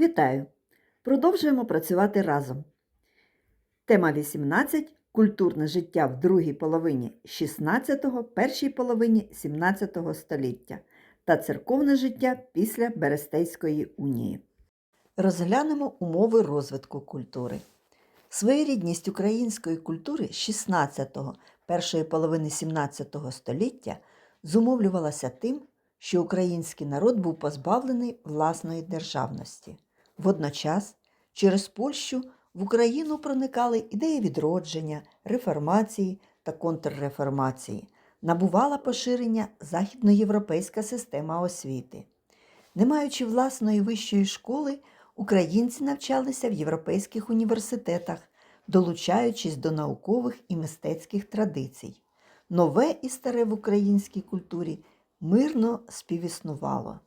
Вітаю! Продовжуємо працювати разом. Тема 18. Культурне життя в другій половині 16-го, першій половині 17 століття та церковне життя після Берестейської унії. Розглянемо умови розвитку культури. Своєрідність української культури 16-го, першої половини 17 століття зумовлювалася тим, що український народ був позбавлений власної державності. Водночас, через Польщу в Україну проникали ідеї відродження, реформації та контрреформації, набувала поширення західноєвропейська система освіти. Не маючи власної вищої школи, українці навчалися в європейських університетах, долучаючись до наукових і мистецьких традицій. Нове і старе в українській культурі мирно співіснувало.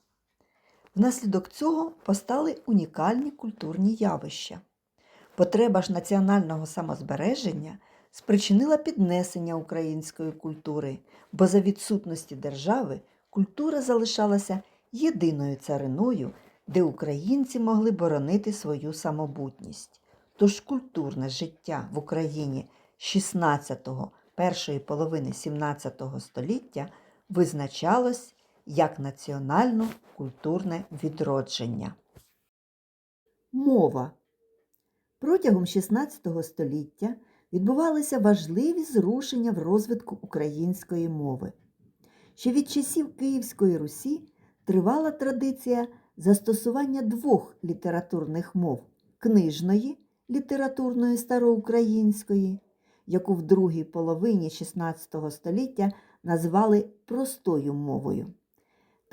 Внаслідок цього постали унікальні культурні явища. Потреба ж національного самозбереження спричинила піднесення української культури, бо за відсутності держави культура залишалася єдиною цариною, де українці могли боронити свою самобутність. Тож культурне життя в Україні 16-го, першої половини 17 століття визначалось як національно-культурне відродження. Мова Протягом XVI століття відбувалися важливі зрушення в розвитку української мови. Ще від часів Київської Русі тривала традиція застосування двох літературних мов книжної літературної староукраїнської, яку в другій половині XVI століття назвали простою мовою,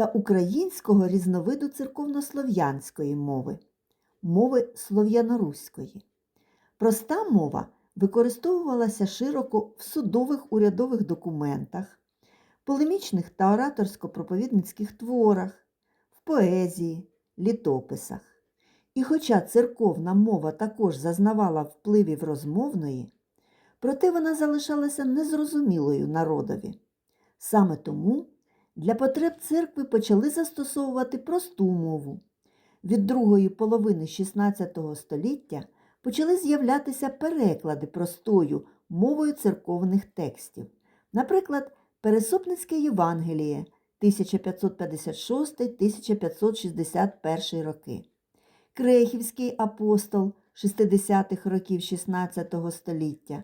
та українського різновиду церковнослов'янської мови мови слов'яноруської. Проста мова використовувалася широко в судових урядових документах, полемічних та ораторсько-проповідницьких творах, в поезії, літописах. І хоча церковна мова також зазнавала впливів розмовної, проте вона залишалася незрозумілою народові. Саме тому для потреб церкви почали застосовувати просту мову. Від другої половини XVI століття почали з'являтися переклади простою мовою церковних текстів. Наприклад, Пересопницьке Євангеліє 1566-1561 роки, Крехівський апостол 60-х років XVI століття,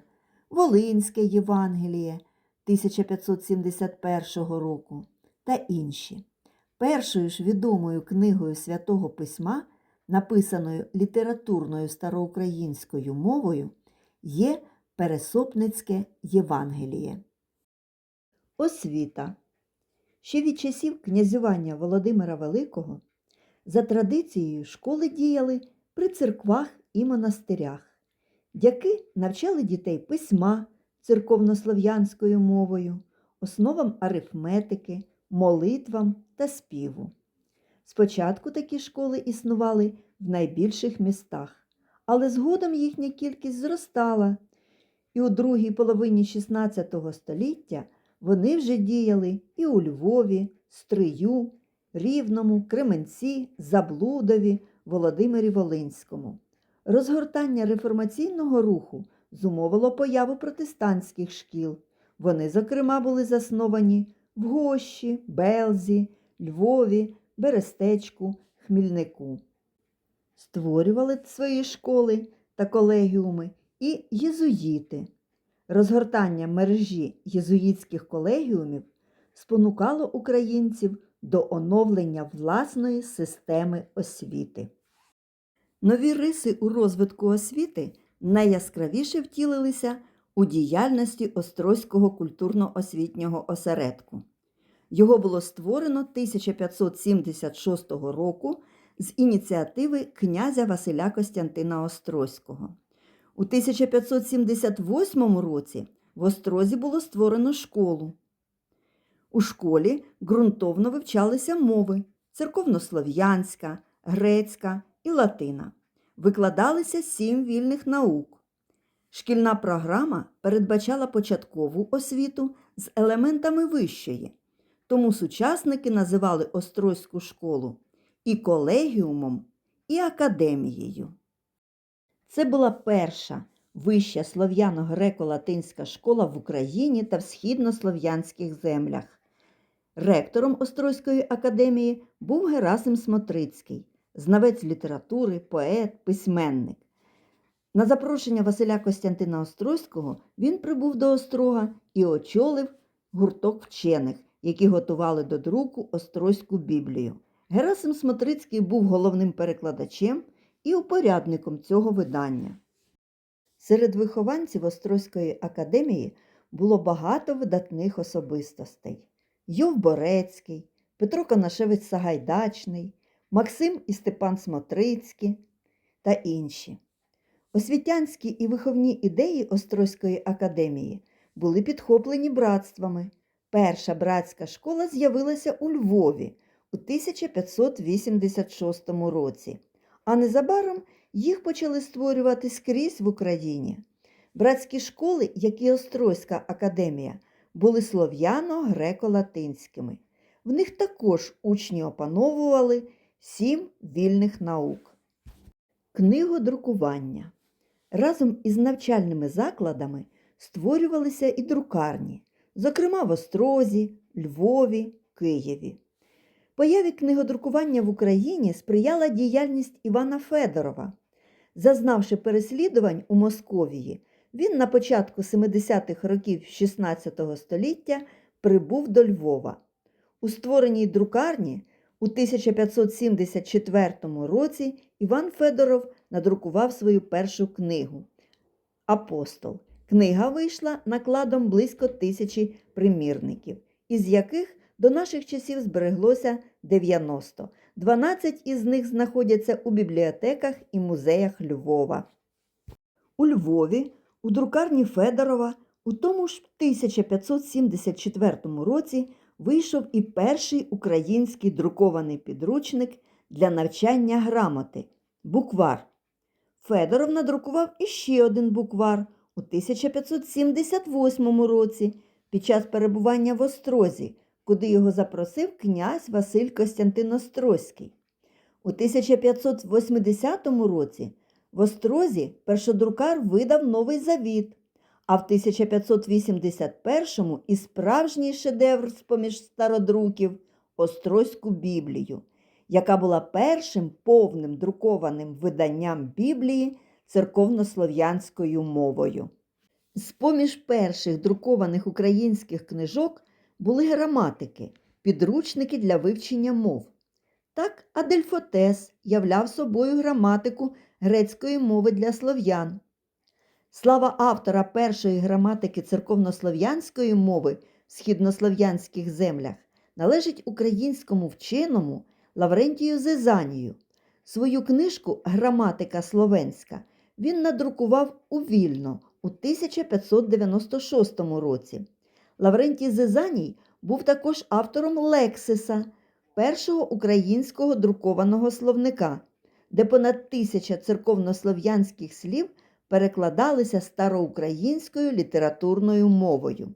Волинське Євангеліє 1571 року та інші. Першою ж відомою книгою святого письма, написаною літературною староукраїнською мовою, є Пересопницьке Євангеліє. Освіта. Ще від часів князювання Володимира Великого за традицією школи діяли при церквах і монастирях. Дяки навчали дітей письма церковнослов'янською мовою, основам арифметики, молитвам та співу. Спочатку такі школи існували в найбільших містах, але згодом їхня кількість зростала, і у другій половині XVI століття вони вже діяли і у Львові, Стрию, Рівному, Кременці, Заблудові, Володимирі Волинському. Розгортання реформаційного руху зумовило появу протестантських шкіл. Вони, зокрема, були засновані в Гощі, Белзі, Львові, Берестечку, Хмільнику. Створювали свої школи та колегіуми і єзуїти. Розгортання мережі єзуїтських колегіумів спонукало українців до оновлення власної системи освіти. Нові риси у розвитку освіти найяскравіше втілилися у діяльності Острозького культурно-освітнього осередку. Його було створено 1576 року з ініціативи князя Василя Костянтина Острозького. У 1578 році в Острозі було створено школу. У школі ґрунтовно вивчалися мови церковнослов'янська, грецька і латина. Викладалися сім вільних наук. Шкільна програма передбачала початкову освіту з елементами вищої, тому сучасники називали Острозьку школу і колегіумом, і академією. Це була перша вища слов'яно-греко-латинська школа в Україні та в східнослов'янських землях. Ректором Острозької академії був Герасим Смотрицький, знавець літератури, поет, письменник. На запрошення Василя Костянтина Острозького він прибув до Острога і очолив гурток вчених, які готували до друку Острозьку Біблію. Герасим Смотрицький був головним перекладачем і упорядником цього видання. Серед вихованців Острозької академії було багато видатних особистостей. Йов Борецький, Петро Конашевець Сагайдачний, Максим і Степан Смотрицькі та інші. Освітянські і виховні ідеї Острозької академії були підхоплені братствами. Перша братська школа з'явилася у Львові у 1586 році, а незабаром їх почали створювати скрізь в Україні. Братські школи, як і Острозька академія, були слов'яно-греко-латинськими. В них також учні опановували сім вільних наук. Книгодрукування. Разом із навчальними закладами створювалися і друкарні, зокрема в Острозі, Львові, Києві. Появі книгодрукування в Україні сприяла діяльність Івана Федорова. Зазнавши переслідувань у Московії, він на початку 70-х років XVI століття прибув до Львова. У створеній друкарні у 1574 році Іван Федоров надрукував свою першу книгу Апостол. Книга вийшла накладом близько тисячі примірників, із яких до наших часів збереглося 90. 12 із них знаходяться у бібліотеках і музеях Львова. У Львові у друкарні Федорова у тому ж 1574 році вийшов і перший український друкований підручник для навчання грамоти буквар. Федоров надрукував іще один буквар у 1578 році під час перебування в Острозі, куди його запросив князь Василь Костянтин Острозький. У 1580 році в Острозі першодрукар видав новий завіт, а в 1581-му і справжній шедевр з-поміж стародруків Острозьку Біблію, яка була першим повним друкованим виданням Біблії церковнослов'янською мовою. З-поміж перших друкованих українських книжок були граматики, підручники для вивчення мов. Так, Адельфотес являв собою граматику грецької мови для слов'ян. Слава автора першої граматики церковнослов'янської мови в східнослов'янських землях належить українському вченому Лаврентію Зизанію. Свою книжку Граматика словенська він надрукував у Вільно у 1596 році. Лаврентій Зизаній був також автором Лексиса, першого українського друкованого словника, де понад тисяча церковнослов'янських слів перекладалися староукраїнською літературною мовою.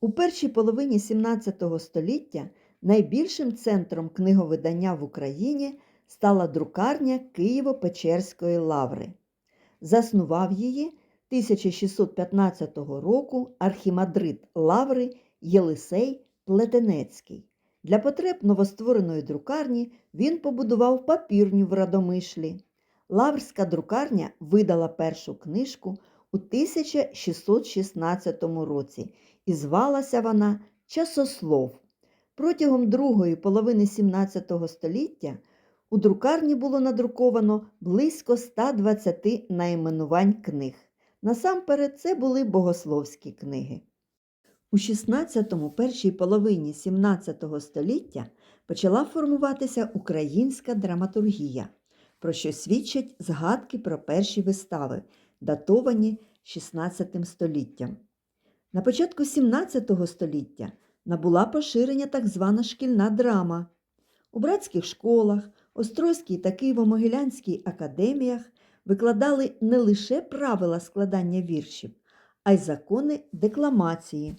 У першій половині XVII століття найбільшим центром книговидання в Україні стала друкарня Києво-Печерської лаври. Заснував її 1615 року архімандрит Лаври Єлисей Плетенецький. Для потреб новоствореної друкарні він побудував папірню в Радомишлі. Лаврська друкарня видала першу книжку у 1616 році і звалася вона Часослов. Протягом другої половини XVII століття у друкарні було надруковано близько 120 найменувань книг. Насамперед, це були богословські книги. У 16-му першій половині 17 століття почала формуватися українська драматургія, про що свідчать згадки про перші вистави, датовані 16 століттям. На початку 17 століття набула поширення так звана шкільна драма. У братських школах, Острозькій та Києво-Могилянській академіях викладали не лише правила складання віршів, а й закони декламації.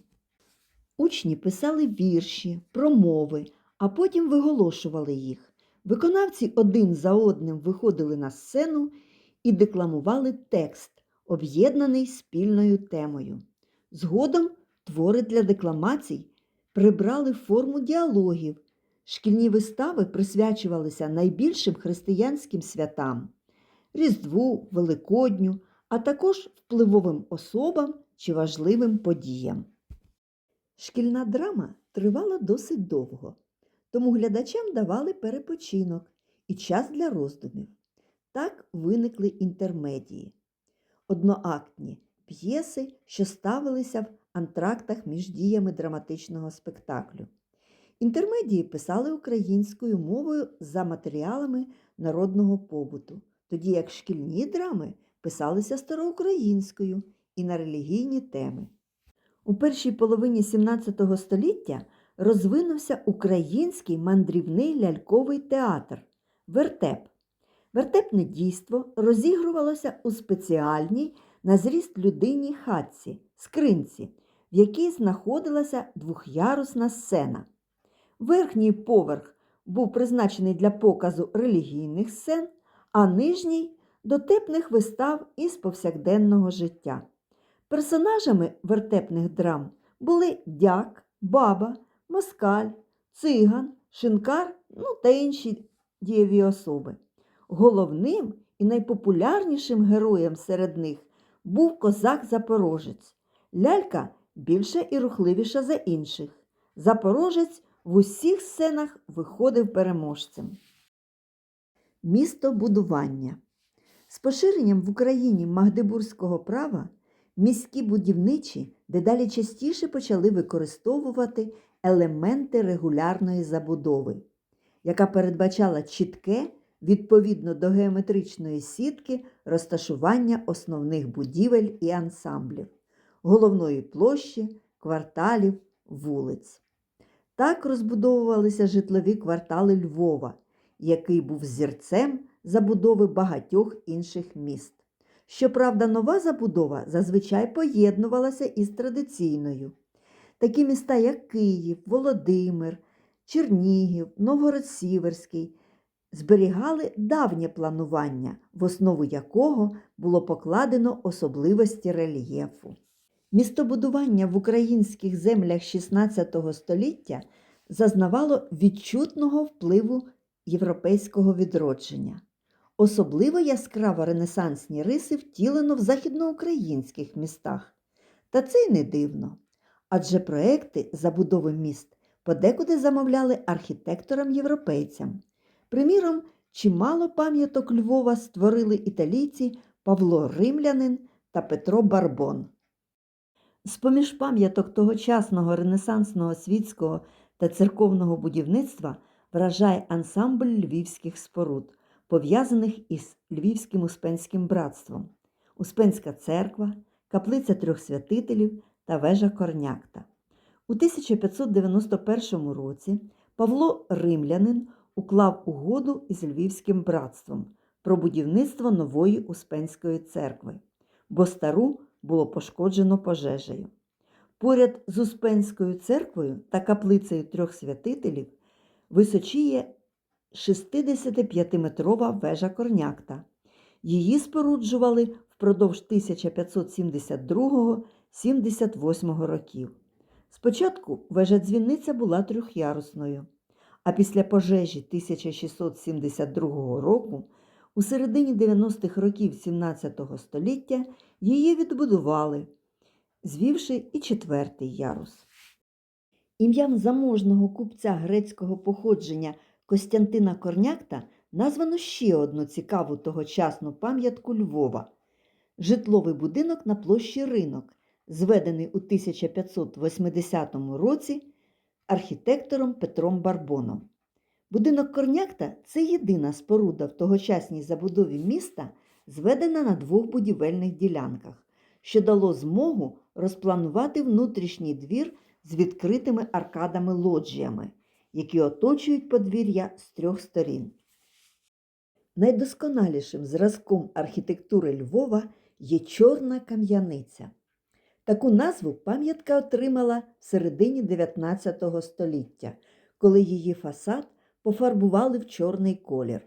Учні писали вірші, промови, а потім виголошували їх. Виконавці один за одним виходили на сцену і декламували текст, об'єднаний спільною темою. Згодом твори для декламацій прибрали форму діалогів. Шкільні вистави присвячувалися найбільшим християнським святам Різдву, Великодню, а також впливовим особам чи важливим подіям. Шкільна драма тривала досить довго, тому глядачам давали перепочинок і час для роздумів. Так виникли інтермедії, одноактні п'єси, що ставилися в антрактах між діями драматичного спектаклю. Інтермедії писали українською мовою за матеріалами народного побуту, тоді як шкільні драми писалися староукраїнською і на релігійні теми. У першій половині XVII століття розвинувся український мандрівний ляльковий театр вертеп. Вертепне дійство розігрувалося у спеціальній на зріст людині хатці, скринці, в якій знаходилася двохярусна сцена. Верхній поверх був призначений для показу релігійних сцен, а нижній дотепних вистав із повсякденного життя. Персонажами вертепних драм були дяк, баба, москаль, циган, шинкар ну, та інші дієві особи. Головним і найпопулярнішим героєм серед них був козак-запорожець. Лялька більша і рухливіша за інших. Запорожець в усіх сценах виходив переможцем. Містобудування. З поширенням в Україні магдебурзького права міські будівничі дедалі частіше почали використовувати елементи регулярної забудови, яка передбачала чітке, відповідно до геометричної сітки, розташування основних будівель і ансамблів, головної площі, кварталів, вулиць. Так розбудовувалися житлові квартали Львова, який був зірцем забудови багатьох інших міст. Щоправда, нова забудова зазвичай поєднувалася із традиційною. Такі міста, як Київ, Володимир, Чернігів, Новгород-Сіверський зберігали давнє планування, в основу якого було покладено особливості рельєфу. Містобудування в українських землях XVI століття зазнавало відчутного впливу європейського відродження. Особливо яскраво ренесансні риси втілено в західноукраїнських містах. Та це й не дивно. Адже проекти забудови міст подекуди замовляли архітекторам-європейцям. Приміром, чимало пам'яток Львова створили італійці Павло Римлянин та Петро Барбон. З-поміж пам'яток тогочасного ренесансного світського та церковного будівництва вражає ансамбль львівських споруд, пов'язаних із Львівським Успенським братством, Успенська церква, каплиця трьох святителів та вежа Корнякта. У 1591 році Павло Римлянин уклав угоду із Львівським братством про будівництво нової Успенської церкви, бо стару було пошкоджено пожежею. Поряд з Успенською церквою та каплицею трьох святителів височіє 65-метрова вежа Корнякта. Її споруджували впродовж 1572-78 років. Спочатку вежа дзвіниця була трьохярусною, а після пожежі 1672 року, у середині 90-х років 17 століття, її відбудували, звівши і четвертий ярус. Ім'ям заможного купця грецького походження Костянтина Корнякта названо ще одну цікаву тогочасну пам'ятку Львова житловий будинок на площі Ринок, зведений у 1580 році архітектором Петром Барбоном. Будинок Корнякта це єдина споруда в тогочасній забудові міста, зведена на двох будівельних ділянках, що дало змогу розпланувати внутрішній двір з відкритими аркадами-лоджіями, які оточують подвір'я з трьох сторін. Найдосконалішим зразком архітектури Львова є чорна кам'яниця. Таку назву пам'ятка отримала в середині 19 століття, коли її фасад пофарбували в чорний колір.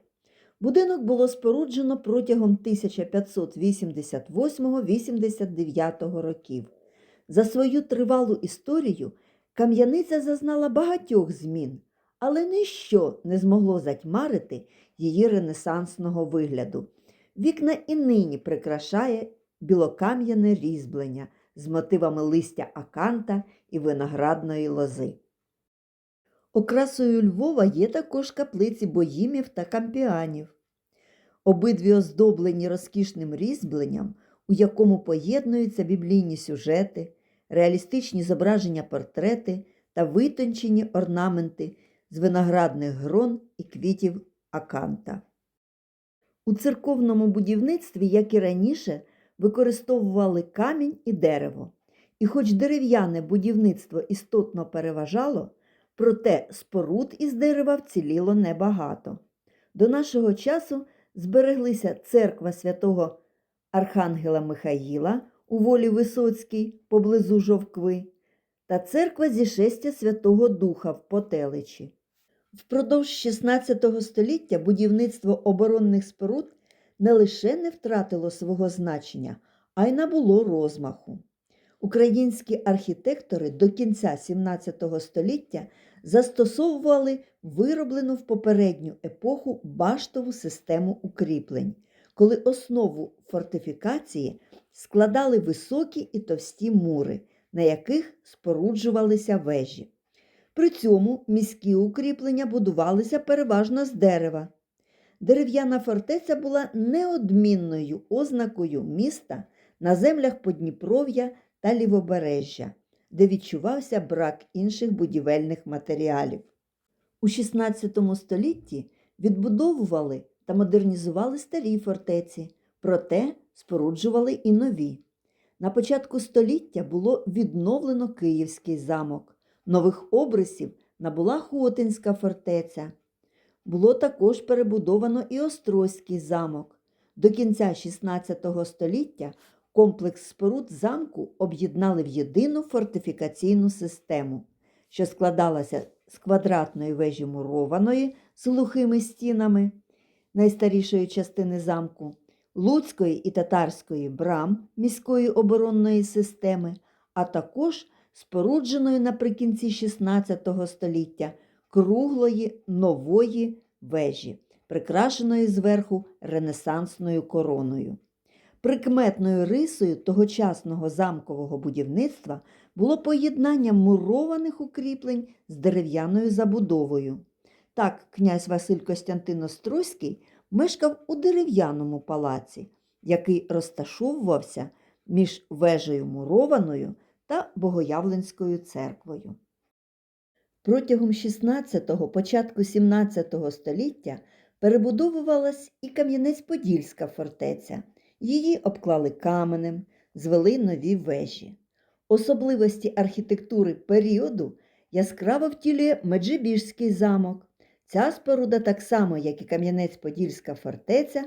Будинок було споруджено протягом 1588-89 років. За свою тривалу історію кам'яниця зазнала багатьох змін, але ніщо не змогло затьмарити її ренесансного вигляду. Вікна і нині прикрашає білокам'яне різьблення з мотивами листя аканта і виноградної лози. Окрасою Львова є також каплиці боїмів та кампіанів. Обидві оздоблені розкішним різьбленням, у якому поєднуються біблійні сюжети, реалістичні зображення портрети та витончені орнаменти з виноградних грон і квітів аканта. У церковному будівництві, як і раніше, використовували камінь і дерево. І хоч дерев'яне будівництво істотно переважало, проте споруд із дерева вціліло небагато. До нашого часу збереглися церква святого Архангела Михаїла у волі Висоцькій поблизу Жовкви та церква зішестя Святого Духа в Потеличі. Впродовж XVI століття будівництво оборонних споруд не лише не втратило свого значення, а й набуло розмаху. Українські архітектори до кінця XVII століття застосовували вироблену в попередню епоху баштову систему укріплень, коли основу фортифікації складали високі і товсті мури, на яких споруджувалися вежі. При цьому міські укріплення будувалися переважно з дерева. Дерев'яна фортеця була неодмінною ознакою міста на землях Подніпров'я та Лівобережжя, де відчувався брак інших будівельних матеріалів. У XVI столітті відбудовували та модернізували старі фортеці, проте споруджували і нові. На початку століття було відновлено Київський замок, нових обрисів набула Хотинська фортеця. Було також перебудовано і Острозький замок. До кінця XVI століття комплекс споруд замку об'єднали в єдину фортифікаційну систему, що складалася з квадратної вежі мурованої з глухими стінами найстарішої частини замку, Луцької і татарської брам міської оборонної системи, а також спорудженої наприкінці XVI століття круглої нової вежі, прикрашеної зверху ренесансною короною. Прикметною рисою тогочасного замкового будівництва було поєднання мурованих укріплень з дерев'яною забудовою. Так, князь Василь Костянтин Острозький мешкав у дерев'яному палаці, який розташовувався між вежею мурованою та Богоявленською церквою. Протягом XVI – початку XVII століття перебудовувалась і Кам'янець-Подільська фортеця. Її обклали каменем, звели нові вежі. Особливості архітектури періоду яскраво втілює Меджибіжський замок. Ця споруда, так само, як і Кам'янець-Подільська фортеця,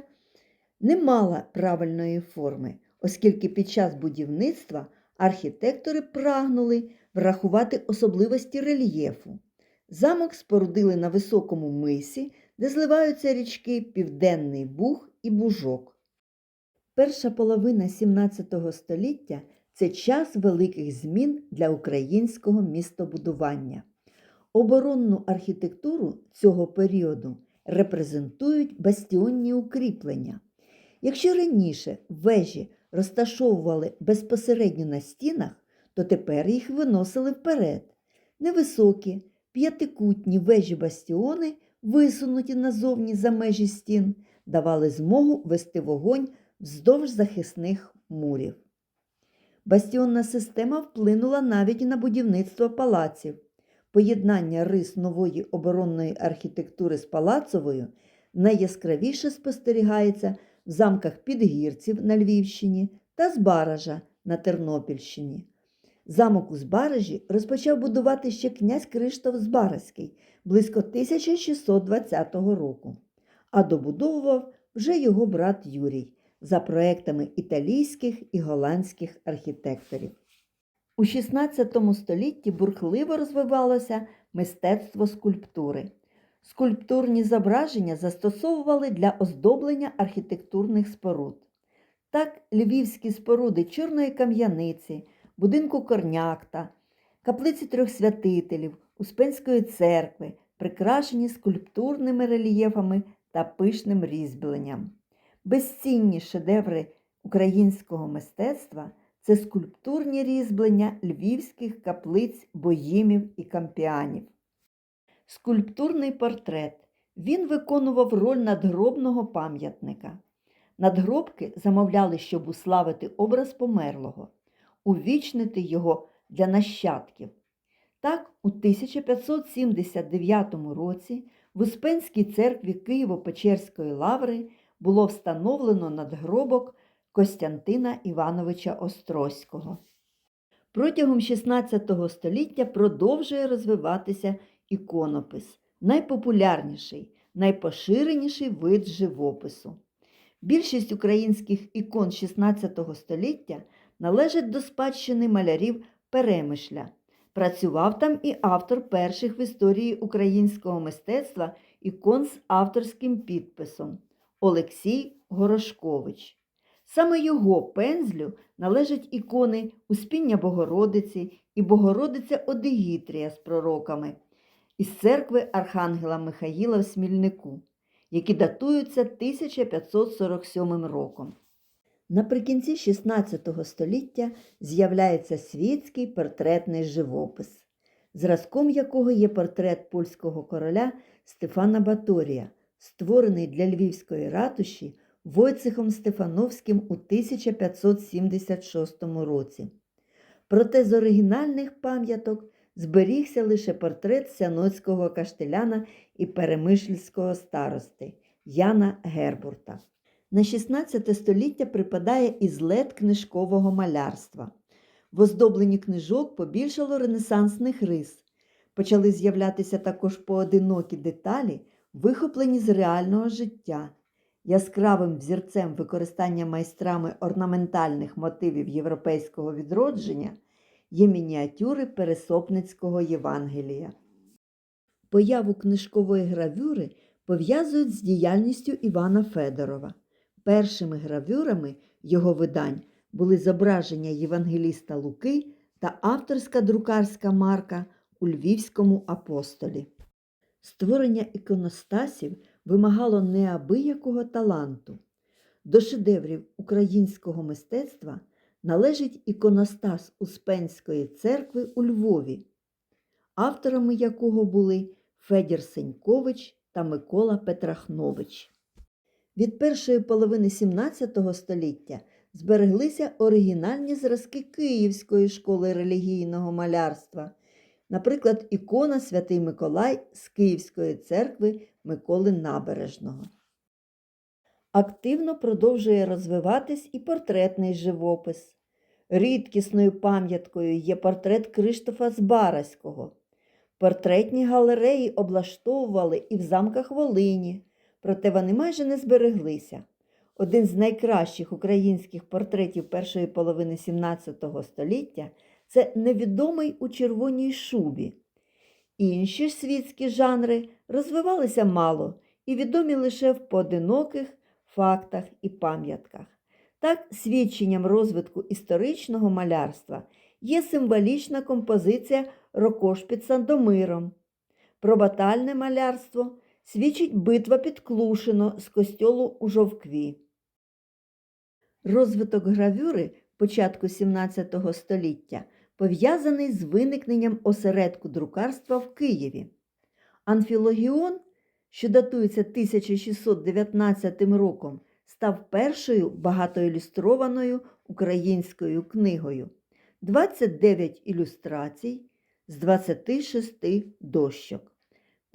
не мала правильної форми, оскільки під час будівництва архітектори прагнули врахувати особливості рельєфу. Замок спорудили на високому мисі, де зливаються річки Південний Буг і Бужок. Перша половина XVII століття це час великих змін для українського містобудування. Оборонну архітектуру цього періоду репрезентують бастіонні укріплення. Якщо раніше вежі розташовували безпосередньо на стінах, то тепер їх виносили вперед. Невисокі, п'ятикутні вежі бастіони, висунуті назовні за межі стін, давали змогу вести вогонь вздовж захисних мурів. Бастіонна система вплинула навіть на будівництво палаців. Поєднання рис нової оборонної архітектури з палацовою найяскравіше спостерігається в замках Підгірців на Львівщині та Збаража на Тернопільщині. Замок у Збаражі розпочав будувати ще князь Криштоф Збаразький близько 1620 року, а добудовував вже його брат Юрій за проектами італійських і голландських архітекторів. У XVI столітті бурхливо розвивалося мистецтво скульптури. Скульптурні зображення застосовували для оздоблення архітектурних споруд. Так, львівські споруди Чорної кам'яниці, будинку Корнякта, каплиці трьох святителів, Успенської церкви прикрашені скульптурними рельєфами та пишним різьбленням. Безцінні шедеври українського мистецтва це скульптурні різьблення львівських каплиць боїмів і кампіанів. Скульптурний портрет. Він виконував роль надгробного пам'ятника. Надгробки замовляли, щоб уславити образ померлого, увічнити його для нащадків. Так, у 1579 році в Успенській церкві Києво-Печерської лаври було встановлено надгробок Костянтина Івановича Острозького. Протягом XVI століття продовжує розвиватися іконопис, найпопулярніший, найпоширеніший вид живопису. Більшість українських ікон XVI століття належать до спадщини малярів Перемишля. Працював там і автор перших в історії українського мистецтва ікон з авторським підписом Олексій Горошкович. Саме його пензлю належать ікони Успіння Богородиці і Богородиця Одегітрія з пророками із церкви Архангела Михаїла в Смільнику, які датуються 1547 роком. Наприкінці XVI століття з'являється світський портретний живопис, зразком якого є портрет польського короля Стефана Баторія, створений для Львівської ратуші Войцехом Стефановським у 1576 році. Проте з оригінальних пам'яток зберігся лише портрет сяноцького каштеляна і перемишльського старости Яна Гербурта. На 16 століття припадає і злет книжкового малярства. В оздобленні книжок побільшало ренесансних рис. Почали з'являтися також поодинокі деталі, вихоплені з реального життя. Яскравим взірцем використання майстрами орнаментальних мотивів європейського відродження є мініатюри Пересопницького Євангелія. Появу книжкової гравюри пов'язують з діяльністю Івана Федорова. Першими гравюрами його видань були зображення Євангеліста Луки та авторська друкарська марка у Львівському апостолі. Створення іконостасів вимагало неабиякого таланту. До шедеврів українського мистецтва належить іконостас Успенської церкви у Львові, авторами якого були Федір Сенькович та Микола Петрахнович. Від першої половини XVII століття збереглися оригінальні зразки Київської школи релігійного малярства, наприклад, ікона Святий Миколай з Київської церкви Миколи Набережного. Активно продовжує розвиватись і портретний живопис. Рідкісною пам'яткою є портрет Криштофа Збараського. Портретні галереї облаштовували і в замках Волині, проте вони майже не збереглися. Один з найкращих українських портретів першої половини XVII століття це невідомий у червоній шубі. Інші світські жанри розвивалися мало і відомі лише в поодиноких фактах і пам'ятках. Так, свідченням розвитку історичного малярства є символічна композиція Рокош під Сандомиром. Про батальне малярство свідчить битва під Клушино з костьолу у Жовкві. Розвиток гравюри початку XVII століття пов'язаний з виникненням осередку друкарства в Києві. Анфілогіон, що датується 1619 роком, став першою багатоілюстрованою українською книгою. 29 ілюстрацій з 26 дощок.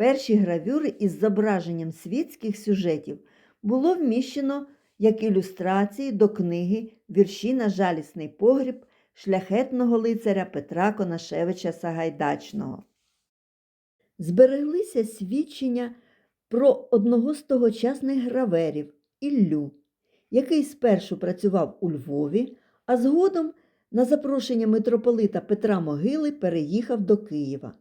Перші гравюри із зображенням світських сюжетів було вміщено як ілюстрації до книги Вірші на жалісний погріб шляхетного лицаря Петра Конашевича Сагайдачного. Збереглися свідчення про одного з тогочасних граверів Іллю, який спершу працював у Львові, а згодом на запрошення митрополита Петра Могили переїхав до Києва.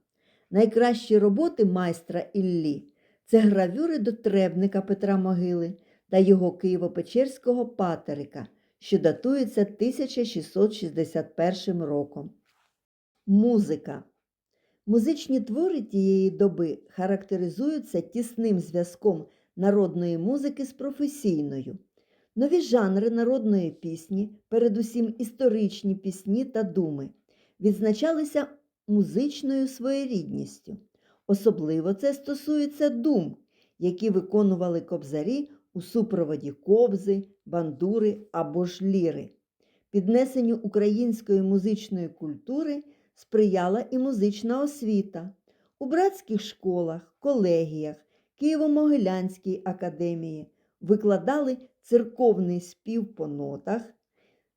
Найкращі роботи майстра Іллі Це гравюри дотребника Петра Могили та його Києво-Печерського патерика, що датується 1661 роком. Музика. Музичні твори тієї доби характеризуються тісним зв'язком народної музики з професійною. Нові жанри народної пісні, передусім історичні пісні та думи, відзначалися музичною своєрідністю. Особливо це стосується дум, які виконували кобзарі у супроводі кобзи, бандури або ж ліри. Піднесенню української музичної культури сприяла і музична освіта. У братських школах, колегіях, Києво-Могилянській академії викладали церковний спів по нотах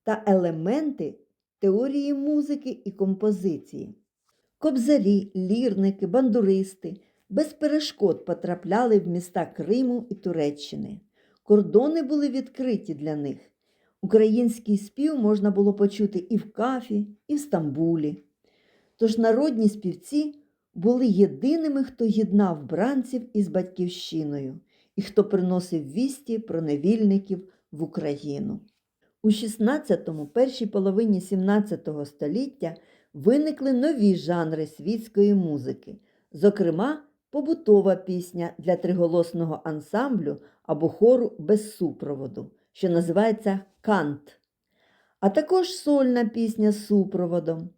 та елементи теорії музики і композиції. Кобзарі, лірники, бандуристи без перешкод потрапляли в міста Криму і Туреччини. Кордони були відкриті для них. Український спів можна було почути і в Кафі, і в Стамбулі. Тож народні співці були єдиними, хто єднав бранців із батьківщиною і хто приносив вісті про невільників в Україну. У 16-му, першій половині 17 століття виникли нові жанри світської музики, зокрема, побутова пісня для триголосного ансамблю або хору без супроводу, що називається кант, а також сольна пісня з супроводом.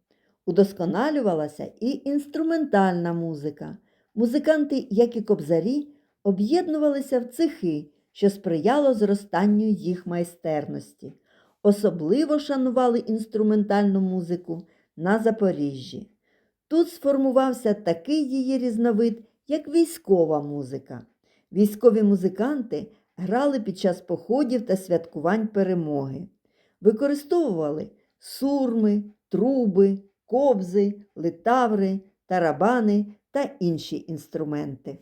Удосконалювалася і інструментальна музика. Музиканти, як і кобзарі, об'єднувалися в цехи, що сприяло зростанню їх майстерності. Особливо шанували інструментальну музику на Запоріжжі. Тут сформувався такий її різновид, як військова музика. Військові музиканти грали під час походів та святкувань перемоги, використовували сурми, труби, кобзи, литаври, тарабани та інші інструменти.